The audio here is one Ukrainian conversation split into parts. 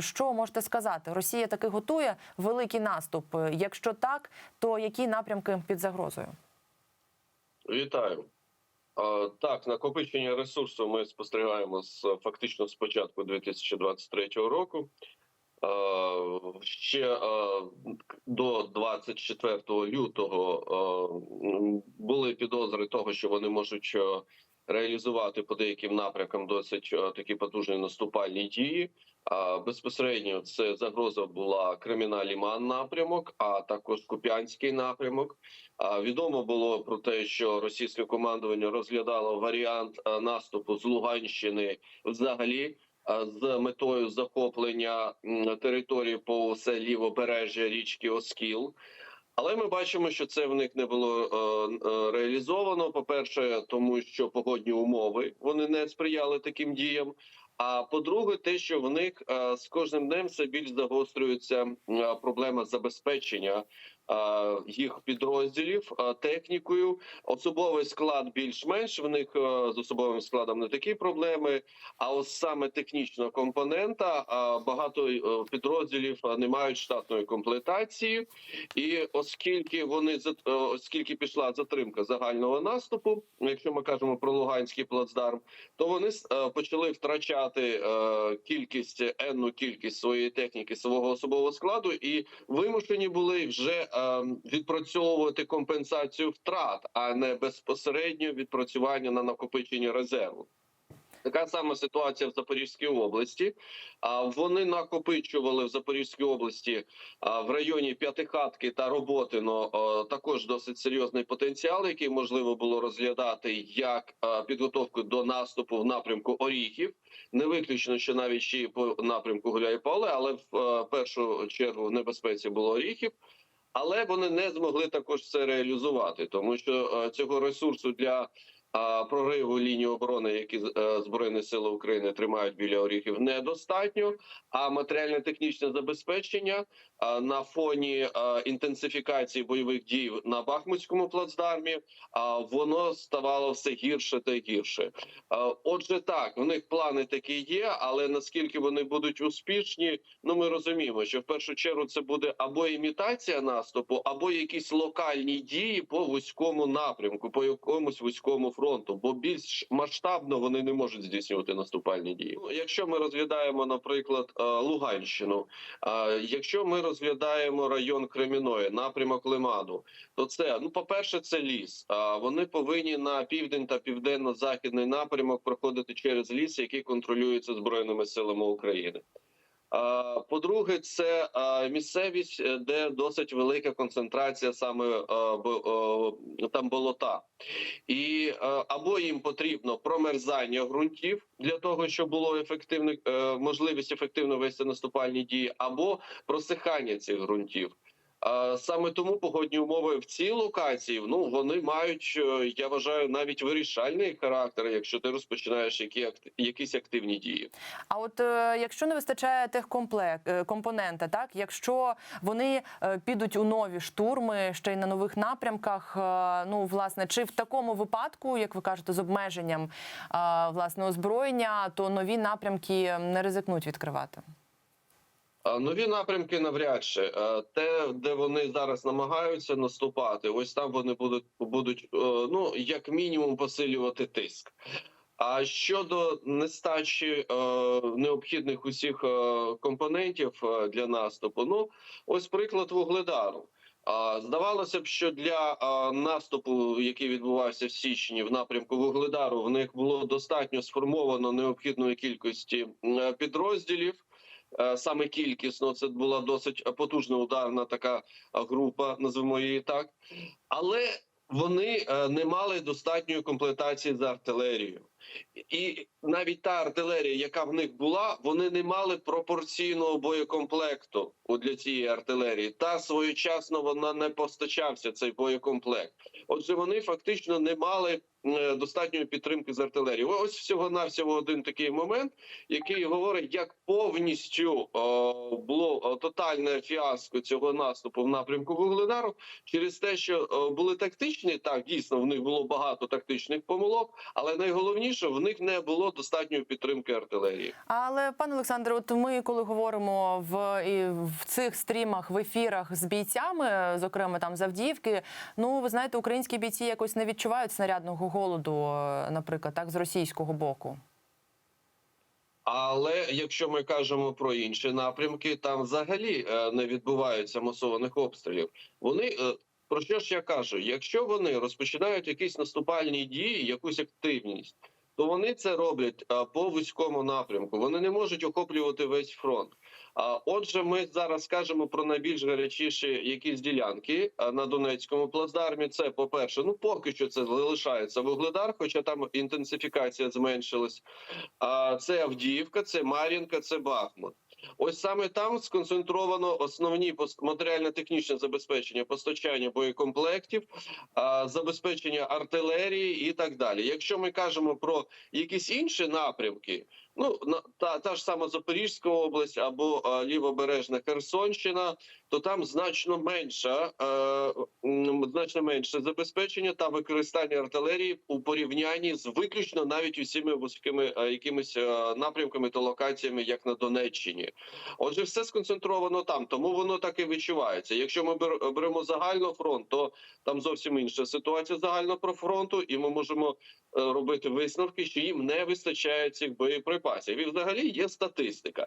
Що можете сказати? Росія таки готує великий наступ. Якщо так, то які напрямки під загрозою? Вітаю. Так, накопичення ресурсу ми спостерігаємо з фактично з початку 2023 року. Ще до 24 лютого були підозри того, що вони можуть реалізувати по деяким напрямкам досить такі потужні наступальні дії. Безпосередньо це загроза була Креміна-Ліман напрямок, а також Куп'янський напрямок. Відомо було про те, що російське командування розглядало варіант наступу з Луганщини взагалі з метою захоплення території по все лівобережжя річки Оскіл. Але ми бачимо, що це в них не було е, е, реалізовано. По перше, тому що погодні умови вони не сприяли таким діям. А по-друге, те, що в них е, з кожним днем все більш загострюється проблема забезпечення їх підрозділів е, технікою. Особовий склад більш-менш в них е, з особовим складом не такі проблеми. А ось саме технічного компонента е, багато е, підрозділів е, не мають штатної комплектації, і оскільки вони е, оскільки пішла затримка загального наступу, якщо ми кажемо про Луганський плацдарм, то вони е, почали втрачати е, кількість енну кількість своєї техніки, свого особового складу, і вимушені були вже е, відпрацьовувати компенсацію втрат, а не безпосередньо відпрацювання на накопичення резерву. Така сама ситуація в Запорізькій області. А вони накопичували в Запорізькій області в районі П'ятихатки та Роботино також досить серйозний потенціал, який можливо було розглядати як підготовку до наступу в напрямку Оріхів. Не виключно, що навіть ще по напрямку Гуляй-Пале, але в першу чергу в небезпеці було Оріхів. Але вони не змогли також це реалізувати, тому що е, цього ресурсу для прориву лінії оборони, які е, збройні сили України тримають біля оріхів, недостатньо. А матеріально-технічне забезпечення на фоні інтенсифікації бойових дій на Бахмутському плацдармі, а воно ставало все гірше та гірше. Отже, так в них плани такі є, але наскільки вони будуть успішні, ну ми розуміємо, що в першу чергу це буде або імітація наступу, або якісь локальні дії по вузькому напрямку, по якомусь вузькому фронту, бо більш масштабно вони не можуть здійснювати наступальні дії. Ну, якщо ми розглядаємо, наприклад, е, Луганщину, е, якщо ми розглядаємо район Креміної, напрямок Лиману, то це ну, по перше, це ліс. А вони повинні на південь та південно-західний напрямок проходити через ліс, який контролюється збройними силами України. По-друге, це місцевість, е, де досить велика концентрація саме а, е, там болота, і е, або їм потрібно промерзання ґрунтів для того, щоб було ефективне е, можливість ефективно вести наступальні дії, або просихання цих ґрунтів. Саме тому погодні умови в цій локації ну вони мають, е, я вважаю, навіть вирішальний характер, якщо ти розпочинаєш які якісь активні дії. А от е, якщо не вистачає техкомплект е, компонента, так якщо вони підуть у нові штурми ще й на нових напрямках, ну власне, чи в такому випадку, як ви кажете, з обмеженням власне озброєння, то нові напрямки не ризикнуть відкривати? Нові напрямки навряд чи те, де вони зараз намагаються наступати, ось там вони будуть будуть е, ну як мінімум посилювати тиск. А щодо нестачі е, необхідних усіх е, компонентів е, для наступу, ну ось приклад вугледару. Здавалося б, що для наступу, який відбувався в січні в напрямку вугледару, в них було достатньо сформовано необхідної кількості підрозділів. Е, Саме кількісно це була досить потужна ударна така е, група, називаємо її так, але вони е, не мали достатньої комплектації з артилерією. І навіть та артилерія, яка в них була, вони не мали пропорційного боєкомплекту для цієї артилерії. Та своєчасно вона не постачався цей боєкомплект. Отже, вони фактично не мали е, достатньої підтримки з артилерії. Ось всього навсього один такий момент, який говорить, як повністю о, було тотальне фіаско цього наступу в напрямку Вугледару через те, що е, були тактичні. Так дійсно в них було багато тактичних помилок, але найголовніше в них не було достатньої підтримки артилерії. Але пане Олександре, от ми коли говоримо в і в цих стрімах, в ефірах з бійцями, зокрема там з Авдіївки, ну ви знаєте, українські бійці якось не відчувають снарядного голоду, наприклад, так з російського боку. Але якщо ми кажемо про інші напрямки, там взагалі е, не відбуваються масованих обстрілів. Вони е, про що ж я кажу? Якщо вони розпочинають якісь наступальні дії, якусь активність, то вони це роблять по вузькому напрямку. Вони не можуть охоплювати весь фронт. А отже, ми зараз скажемо про найбільш гарячіші якісь ділянки на Донецькому плацдармі. Це по перше, ну поки що це залишається вугледар, хоча там інтенсифікація зменшилась. А це Авдіївка, це Мар'їнка, це Бахмут. Ось саме там сконцентровано основні матеріально-технічне забезпечення, постачання боєкомплектів, забезпечення артилерії і так далі. Якщо ми кажемо про якісь інші напрямки, ну та, та ж сама Запорізька область або а, лівобережна Херсонщина, то там значно менше, е, значно менше забезпечення та використання артилерії у порівнянні з виключно навіть усіми вузькими е, якимись е, напрямками та локаціями, як на Донеччині. Отже, все сконцентровано там, тому воно так і відчувається. Якщо ми бер- беремо загально фронт, то там зовсім інша ситуація загально про фронту, і ми можемо е, робити висновки, що їм не вистачає цих боєприпасів. І взагалі є статистика.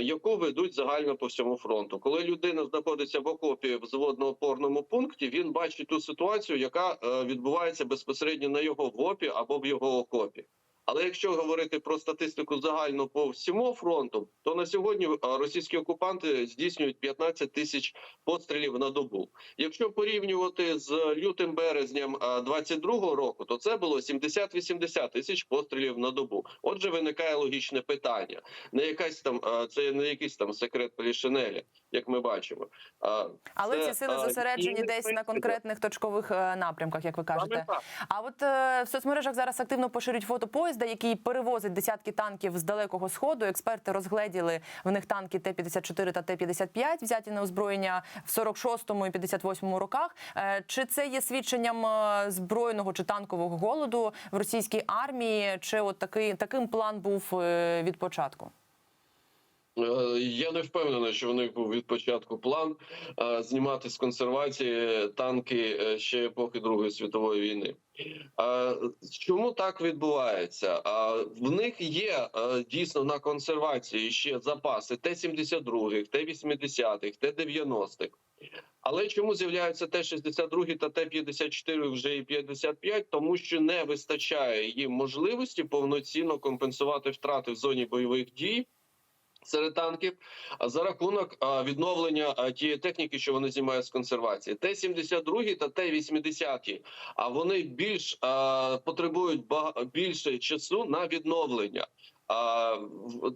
Яку ведуть загально по всьому фронту, коли людина знаходиться в окопі в зводно-опорному пункті, він бачить ту ситуацію, яка е, відбувається безпосередньо на його ВОПі або в його окопі. Але якщо говорити про статистику загально по всьому фронту, то на сьогодні е, російські окупанти здійснюють 15 тисяч пострілів на добу. Якщо порівнювати з лютим березням 22-го року, то це було 70-80 тисяч пострілів на добу. Отже, виникає логічне питання: не якась там е, це не якийсь там секрет Полішинеля, як ми бачимо. А, Але це, ці сили е, зосереджені і- десь на конкретних точкових е, напрямках, як ви кажете. А от е, в соцмережах зараз активно поширюють фото поїзда, який перевозить десятки танків з далекого сходу. Експерти розгледіли в них танки Т-54 та Т-55, взяті на озброєння в 46-му і 58-му роках. Е, чи це є свідченням е, збройного чи танкового голоду в російській армії? Чи от такий таким план був е, від початку? Е, Я не впевнений, що в них був від початку план е, знімати з консервації танки е, ще епохи Другої світової війни. Чому так відбувається? А В них є дійсно на консервації ще запаси Т-72, Т-80, Т-90. Але чому з'являються Т-62 та Т-54 вже і 55? Тому що не вистачає їм можливості повноцінно компенсувати втрати в зоні бойових дій серед танків за рахунок відновлення тієї техніки, що вони знімають з консервації. Т-72 та Т-80, а вони більш потребують більше часу на відновлення.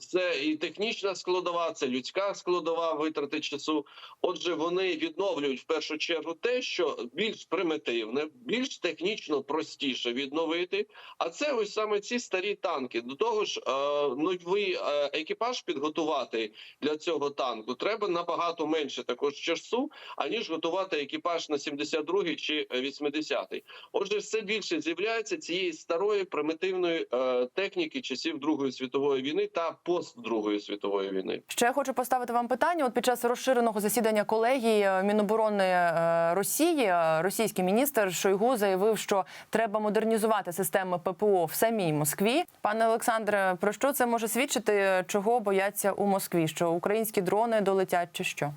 Це і технічна складова, це людська складова витрати часу. Отже, вони відновлюють в першу чергу те, що більш примітивне, більш технічно простіше відновити. А це ось саме ці старі танки. До того ж, е, новий е, екіпаж підготувати для цього танку треба набагато менше також часу, аніж готувати екіпаж на 72-й чи 80-й. Отже, все більше з'являється цієї старої примітивної е, техніки часів Другої світової війни та пост Другої світової війни. Ще я хочу поставити вам питання. От під час розширеного засідання колегії е, Міноборони е, Росії е, російський міністр Шойгу заявив, що треба модернізувати системи ППО в самій Москві. Пане Олександре, про що це може свідчити? Чого бояться у Москві? Що українські дрони долетять, чи що?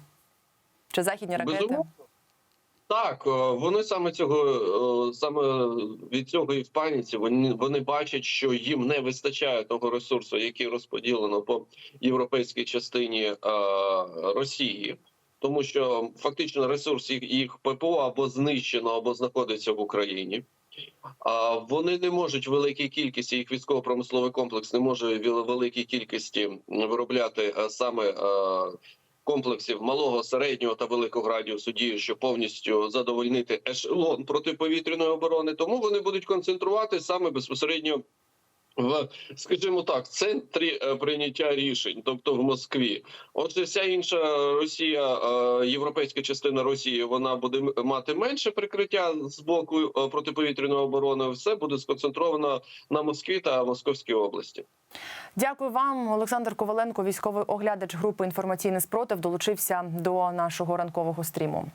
Чи західні ракети? Безумовно. Так, е, вони саме цього е, саме від цього і в паніці. Вони вони бачать, що їм не вистачає того ресурсу, який розподілено по європейській частині е, Росії, тому що фактично ресурс їх, їх ППО або знищено, або знаходиться в Україні. А вони не можуть великій кількості їх військово-промисловий комплекс не може великій кількості виробляти саме. Комплексів малого, середнього та великого радіусу дії, щоб повністю задовольнити ешелон протиповітряної оборони. Тому вони будуть концентрувати саме безпосередньо в, скажімо так, центрі е, прийняття рішень, тобто в Москві. Отже, вся інша Росія, е, європейська частина Росії, вона буде мати менше прикриття з боку е, протиповітряної оборони. Все буде сконцентровано на Москві та Московській області. Дякую вам, Олександр Коваленко, військовий оглядач групи інформаційний спротив, долучився до нашого ранкового стріму.